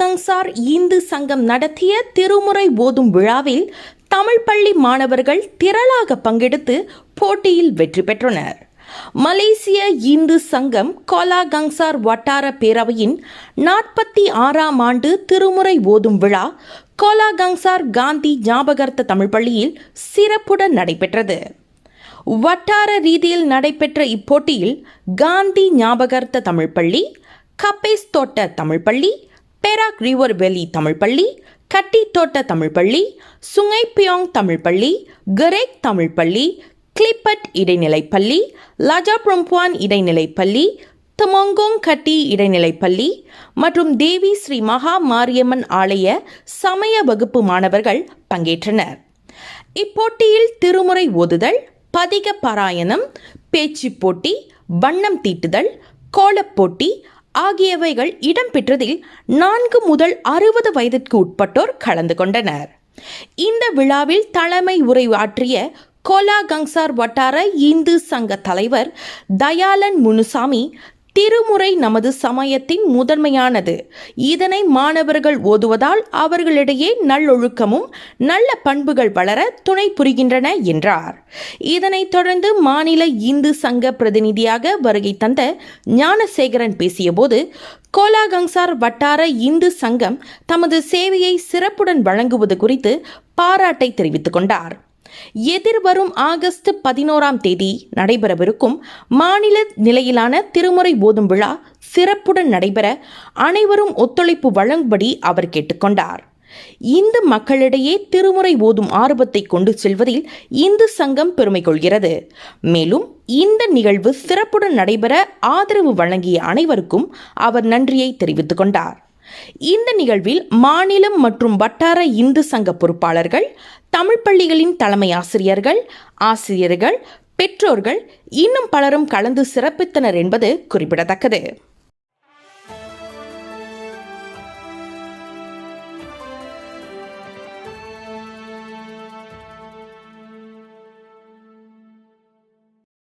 Kangsar Hindu சங்கம் நடத்திய திருமுறை ஓதும் விழாவில் தமிழ் பள்ளி மாணவர்கள் திரளாக பங்கெடுத்து போட்டியில் வெற்றி பெற்றனர். மலேசிய இந்து சங்கம் கோலா கங்சார் வட்டார பேரவையின் நாற்பத்தி ஆறாம் ஆண்டு திருமுறை ஓதும் விழா கோலா கங்சார் காந்தி ஞாபகார்த்த தமிழ் பள்ளியில் சிறப்புடன் நடைபெற்றது. வட்டார ரீதியில் நடைபெற்ற இப்போட்டியில் காந்தி ஞாபகார்த்த தமிழ் பள்ளி கப்பேஸ் தோட்ட தமிழ் பள்ளி பெராக் ரிவர் வேலி தமிழ் பள்ளி கட்டி தோட்ட தமிழ் பள்ளி சுங்கைப்பியோங் தமிழ் பள்ளி கரேக் தமிழ் பள்ளி கிளிப்பட் இடைநிலைப் பள்ளி லஜா பிரம்பான் இடைநிலைப் பள்ளி கட்டி இடைநிலைப் பள்ளி மற்றும் தேவி ஸ்ரீ மகா மாரியம்மன் ஆலய சமய வகுப்பு மாணவர்கள் பங்கேற்றனர். இப்போட்டியில் திருமுறை ஓதுதல் பதிக பாராயணம் பேச்சு போட்டி வண்ணம் தீட்டுதல் கோலப்போட்டி ஆகியவைகள் இடம்பெற்றதில் நான்கு முதல் அறுபது வயதிற்கு உட்பட்டோர் கலந்து கொண்டனர். இந்த விழாவில் தலைமை உரையாற்றிய கோலா கங்சார் வட்டார இந்து சங்க தலைவர் தயாலன் முனுசாமி திருமுறை நமது சமயத்தின் முதன்மையானது. இதனை மாணவர்கள் ஓதுவதால் அவர்களிடையே நல்லொழுக்கமும் நல்ல பண்புகள் வளர துணை புரிகின்றன என்றார். இதனைத் தொடர்ந்து மாநில இந்து சங்க பிரதிநிதியாக வருகை தந்த ஞானசேகரன் பேசியபோது கோலாகங்சார் வட்டார இந்து சங்கம் தமது சேவையை சிறப்புடன் வழங்குவது குறித்து பாராட்டை தெரிவித்துக் கொண்டார். எதிர்வரும் ஆகஸ்ட் பதினோராம் தேதி நடைபெறவிருக்கும் மாநில நிலையிலான திருமுறை போதும் விழா சிறப்புடன் நடைபெற அனைவரும் ஒத்துழைப்பு வழங்கும்படி அவர் கேட்டுக்கொண்டார். இந்து மக்களிடையே திருமுறை ஓதும் ஆர்வத்தை கொண்டு செல்வதில் இந்து சங்கம் பெருமை கொள்கிறது. மேலும் இந்த நிகழ்வு சிறப்புடன் நடைபெற ஆதரவு வழங்கிய அனைவருக்கும் அவர் நன்றியை தெரிவித்துக் கொண்டார். இந்த நிகழ்வில் மாநிலம் மற்றும் வட்டார இந்து சங்க பொறுப்பாளர்கள் தமிழ் பள்ளிகளின் தலைமை ஆசிரியர்கள் ஆசிரியர்கள் பெற்றோர்கள் இன்னும் பலரும் கலந்து சிறப்பித்தனர் என்பது குறிப்பிடத்தக்கது.